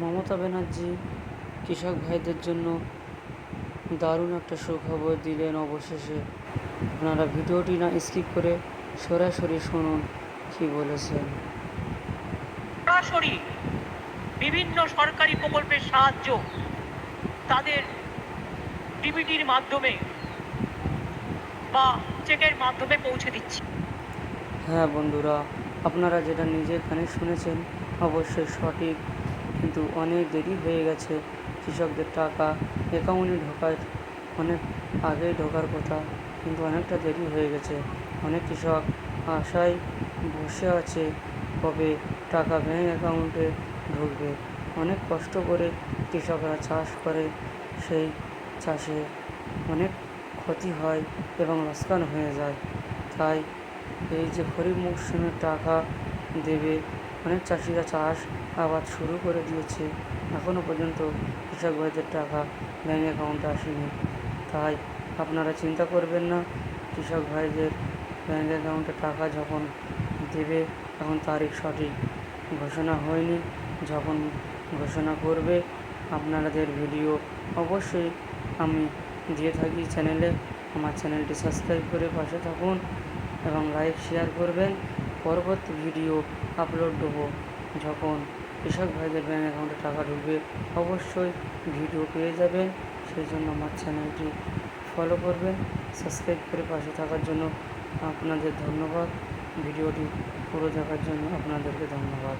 মমতা ব্যানার্জি কৃষক ভাইদের জন্য দারুণ একটা সুখবর দিলেন অবশেষে। আপনারা ভিডিওটি না স্কিপ করে সরাসরি শুনুন কী বলেছেন। সরাসরি বিভিন্ন সরকারি প্রকল্পের সাহায্য তাদের ডিবিটির মাধ্যমে বা চেকের মাধ্যমে পৌঁছে দিচ্ছি। হ্যাঁ বন্ধুরা আপনারা যেটা নিজের কানে শুনেছেন অবশ্যই সঠিক কিন্তু অনেক দেরি হয়ে গেছে। কৃষকদের টাকা অ্যাকাউন্টে ঢোকার, অনেক আগেই ঢোকার কথা, কিন্তু অনেকটা দেরি হয়ে গেছে। অনেক কৃষক আশায় বসে আছে কবে টাকা ব্যাঙ্ক অ্যাকাউন্টে ঢুকবে। অনেক কষ্ট করে কৃষকরা চাষ করে, সেই চাষে অনেক ক্ষতি হয় এবং লোকসান হয়ে যায়। তাই এই যে খরিফ মরশুমের টাকা দেবে অনেক চাষিরা চাষ আবাদ শুরু করে দিয়েছে। এখনও পর্যন্ত কৃষক ভাইদের টাকা ব্যাঙ্ক অ্যাকাউন্টে আসেনি। তাই আপনারা চিন্তা করবেন না, কৃষক ভাইদের ব্যাঙ্ক অ্যাকাউন্টে টাকা যখন দেবে এখন তারিখ সঠিক ঘোষণা হয়নি। যখন ঘোষণা করবে, আপনাদের ভিডিও অবশ্যই আমি দিয়ে থাকি চ্যানেলে। আমার চ্যানেলটি সাবস্ক্রাইব করে পাশে থাকুন এবং লাইক, শেয়ার করবেন। পরবর্তী ভিডিও আপলোড দেবো যখন কৃষক ভাইদের ব্যাঙ্ক অ্যাকাউন্টে টাকা ঢুকবে, অবশ্যই ভিডিও পেয়ে যাবেন। সেই জন্য আমার চ্যানেলটি ফলো করবেন। সাবস্ক্রাইব করে পাশে থাকার জন্য আপনাদের ধন্যবাদ। ভিডিওটি পুরো দেখার জন্য আপনাদেরকে ধন্যবাদ।